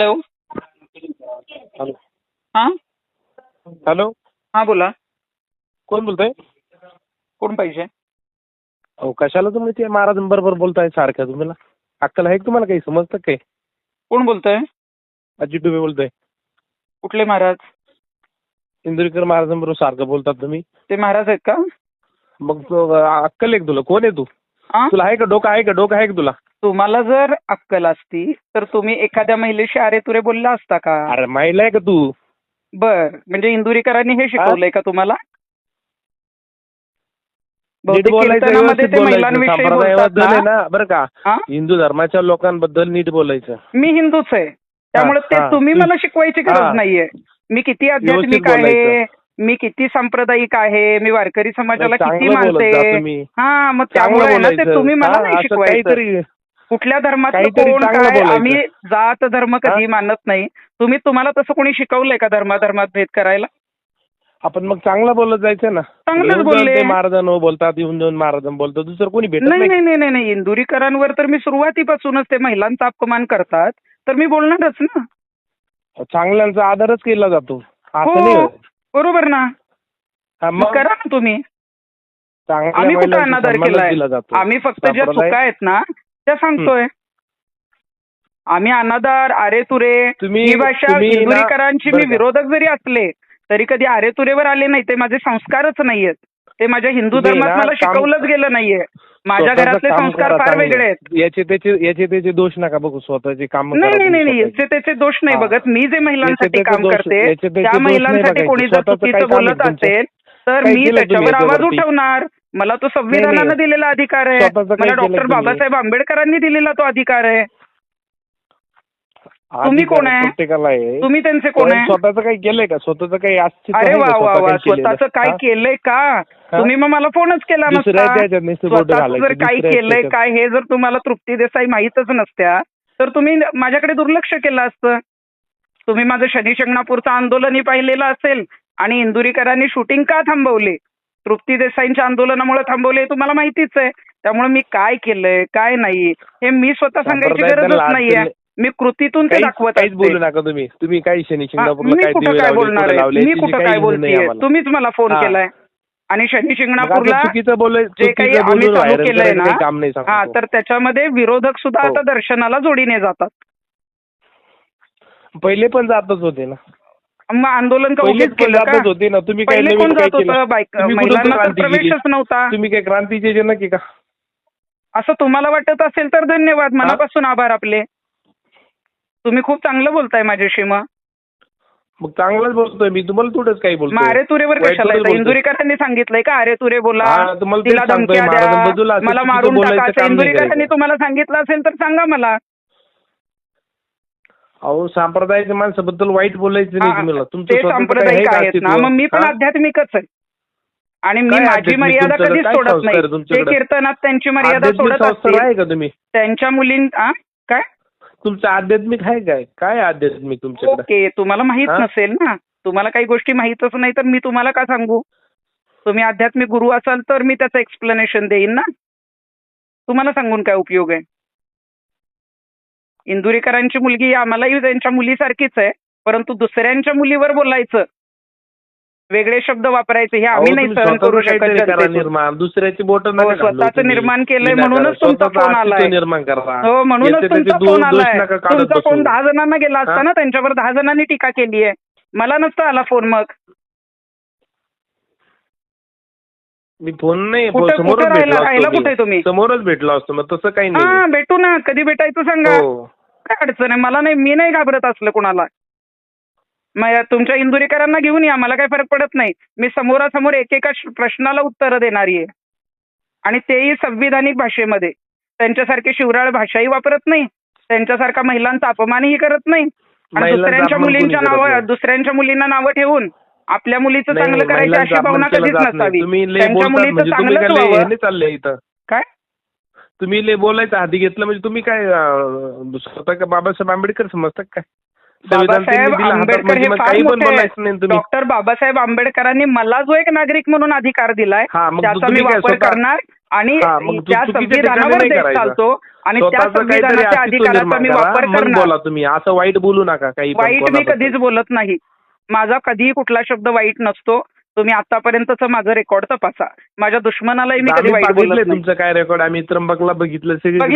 Hello. Hello. हां? Hello. हां बोला. कोण बोलतोय? कोण पाहिजे? अहो कशाला तुम्ही ते महाराजांबरोबर बोलताय सारख्या तुम्हाला? अक्कल आहे का तुम्हाला काही? समजतं काय कोण बोलतोय? अजित डुबे बोलतोय. कुठले महाराज? इंदुरीकर महाराजांबरोबर सारखं बोलतात तुम्ही. ते महाराज आहेत का? मग तो, अं, अक्कल आहे का तुला? कोण आहे तू? हां? तुला आहे का डोकं? आहे का डोकं? आहे का तुला? तुम्हाला जर अक्कल असती तर तुम्ही एखाद्या महिलेशी अरे तुरे बोलला असता का? अरे महिला आहे का तू? बर म्हणजे इंदुरीकरांनी हे शिकवलंय का तुम्हाला? नीट बहुतेक बोलायचं कीर्तनामध्ये व्यवस्थित ते बोलायचं. महिलांविषयी बोलतात संप्रदायाबद्दल आहे ना ना बरं का? हां? हिंदू धर्माच्या लोकांबद्दल नीट बोलायचं. मी हिंदूच आहे. त्यामुळे ते हां. तुम्ही मला शिकवायची गरज. नाहीये. मी किती आध्यात्मिक व्यवस्थित आहे. मी किती सांप्रदायिक आहे मी वारकरी समाजाला किती चांगलं बोलत जा मानते. तुम्ही. हा मग चांगलं त्यामुळे ना ते बोलायचं. तुम्ही मला हां, नाही असं शिकवायचं. काहीतरी कुठल्या काहीतरी कोण चांगलं काय? बोलायचं. आम्ही जात धर्म कधी? मानत नाही. तुम्ही तुम्हाला तसं कोणी शिकवलंय का धर्माधर्मात भेद करायला? आपण मग चांगलं बोलत जायचं ना. चांगलंच येऊन जाऊन बोलले. ते महाराजांनो बोलतात येऊन जाऊन महाराजां बोलतात. दुसरं कोणी भेटत नाही नाही. नाही नाही नाही इंदुरीकरांवर तर मी सुरुवातीपासूनच ते महिलांचा अपमान करतात. तर मी बोलणारच ना. चांगल्यांचा आदरच केला जातो. असं हो. नाही. बरोबर ना. हा, मग? मग करा ना तुम्ही. चांगल्या आम्ही कुठं महिलांचा अनादर सन्मानच केलाय? दिला जातो. आम्ही फक्त ज्या संप्रदाय- चुका आहेत ना त्या सांगतोय आम्ही अनादार आरेतुरे तुम्ही- ही भाषा इंदुरीकरांची मी? विरोधक जरी असले तरी कधी आरेतुरेवर आले नाही ते माझे संस्कारच नाहीयेत ते माझ्या हिंदू धर्मात मला शिकवलंच गेलं नाहीये माझ्या घरातले संस्कार करा फार. वेगळे आहेत याचे त्याचे याचे त्याचे दोष नका बघू स्वतःचे काम नाही नाही नाही याचे त्याचे दोष नाही. बघत मी जे महिलांसाठी काम करते त्या महिलांसाठी. कोणी जर चुकीचं बोलत? असेल तर मी त्याच्यावर आवाज? उठवणार मला तो संविधानानं. दिलेला अधिकार आहे काय मला डॉक्टर? बाबासाहेब आंबेडकरांनी दिलेला तो अधिकार आहे तुम्ही कोण आहे? तुम्ही त्यांचे कोण आहे स्वतःचं काही केलंय का स्वतःचं काही अरे वा? वा वा? स्वतःच काय? केलंय का तुम्ही मग मला फोनच केला नसता जर काही दुसऱ्या केलंय. काय हे जर तुम्हाला तृप्ती देसाई माहीतच नसत्या तर तुम्ही माझ्याकडे दुर्लक्ष केलं असतं तुम्ही माझं शनी शिंगणापूरचं आंदोलनही पाहिलेलं असेल आणि इंदुरीकरांनी शूटिंग का थांबवले तृप्ती देसाईंच्या आंदोलनामुळे थांबवले हे तुम्हाला माहितीच आहे. त्यामुळे मी काय केलंय काय नाही हे मी स्वतः सांगायची गरजच नाहीये. मी कृतीतून ते दाखवत काहीच असते. बोलू नका तुम्ही. तुम्ही काही शनी मी काय कुठं काय बोलणार आहे? मी कुठं काय बोलतीये. तुम्हीच मला फोन. केलाय. आणि शनी शिंगणापूरला जे काही आम्ही चालू केलंय ना हा तर त्याच्यामध्ये विरोधक सुद्धा हो. आता दर्शनाला जोडीने जातात. पहिले पण जातच होते ना. मग आंदोलन का उगीच केलं का? होते ना. तुम्ही काय पहिले नवीन कोण काय जात केलं? होतं? तुम्ही कुठं महिलांना तर क्रांती केली? प्रवेशच नव्हता. तुम्ही काय क्रांतीचे जनक आहे का? असं तुम्हाला वाटत असेल तर धन्यवाद. मनापासून आभार आपले. तुम्ही खूप चांगलं बोलताय माझ्याशी मग. मग चांगलंच बोलतोय मी. तुम्हाला थोडंच काही मग बोलतोय तुरेवर वाईट कशाला थोडंच येतं? बोलतोय. इंदुरीकरांनी सांगितलंय का? अरे तुरे बोला. हा, तुम्हाला तेच तिला सांगतोय, धमक्या महाराजांबद्दल द्या असं मला चुकीचं मारून बोलायचं टाका असं काम नाही इंदुरीकरांनी करायचं. तुम्हाला सांगितलं असेल तर सांगा मला. अहो सांप्रदायाच्या माणसाबद्दल वाईट बोलायचं नाही तुम्हाला. तुमचं ते सांप्रदायिक आहे का आहेत ना? मग मी पण हा? आध्यात्मिकच आहे. आणि मी काय माझी आध्यात्मिक? मर्यादा तुमच्याकडे? कधीच काय सोडत संस्कार नाही. ते तुमच्याकडे? कीर्तनात त्यांची मर्यादा आध्यात्मिक सोडत संस्कार असतील. आहे का तुम्ही? त्यांच्या मुलीं आ? काय? तुमचं आध्यात्मिक आहे काय? काय आध्यात्मिक तुमच्याकडे? ओके तुम्हाला माहीत हा? नसेल ना. तुम्हाला काही गोष्टी माहीतच नाही तर मी तुम्हाला का सांगू? तुम्ही आध्यात्मिक गुरु असाल तर मी त्याचं एक्सप्लेनेशन देईन ना. तुम्हाला सांगून काय उपयोग आहे? इंदुरीकरांची मुलगी आम्हालाही त्यांच्या मुलीसारखीच आहे परंतु दुसऱ्यांच्या मुलीवर बोलायचं वेगळे शब्द वापरायचे हे आम्ही नाही सहन करू शकत. निर्माण दुसऱ्याची बोट हो, स्वतःचं निर्माण केलंय म्हणूनच तुमचा फोन आलाय. हो म्हणूनच तुमचा फोन आलाय तुमचा फोन. दहा जणांना गेला असता? ना त्यांच्यावर दहा जणांनी टीका केली आहे मला नसता आला फोन मग मी फोन नाही कुठं- समोरच राहिला- भेटलो राहिला असतो कुठे मी. तुम्ही? समोरच भेटलो असतो मग तसं काही हा नाही भेटू ना कधी भेटायचं सांगा. हो. काय अडचण आहे? मला नाही मी नाही घाबरत असलं कुणाला. मग तुमच्या इंदुरीकरांना घेऊन या मला काही फरक पडत नाही. मी समोरासमोर एकेका श- प्रश्नाला उत्तरं देणारी आहे. आणि तेही संविधानिक भाषेमध्ये. त्यांच्यासारखी शिवराळ भाषाही वापरत नाही. त्यांच्यासारखा महिलांचा अपमानही करत नाही. आणि महिलांचा दुसऱ्यांच्या अपमान कोणी मुलींच्या करत नावं नाही. दुसऱ्यांच्या मुलींना नावं ठेवून आपल्या मुलीचं चांगलं करायची अशी भावना कधीच. नसावी. त्यांच्या मुलीचं म्हणजे चांगलंच व्हावं ह्याने चालले इथं? काय? तुम्ही लय बोलायचं हाती घेतलं म्हणजे तुम्ही काय स्वतः का बाबासाहेब आंबेडकर समजता का काय बाबासाहेब हातात आंबेडकर म्हणजे हे फार मोठे डॉक्टर बाबासाहेब आंबेडकरांनी मला जो एक नागरिक म्हणून अधिकार दिलाय त्याचा मी वापर करणार आणि त्या संविधानावर देश. चालतो आणि त्या संविधानाच्या अधिकाराचा मी वापर करणार. बोला तुम्ही असं वाईट बोलू नका काही वाईट मी. कधीच बोलत नाही. माझा कधीही कुठला शब्द वाईट नसतो. तुम्ही आतापर्यंतच माझं रेकॉर्ड तपासा. माझ्या दुश्मनालाही मी कधी वाईट बोलत नाही. तुमचं काय रेकॉर्ड? आम्ही त्र्यंबकला बघितलं सगळी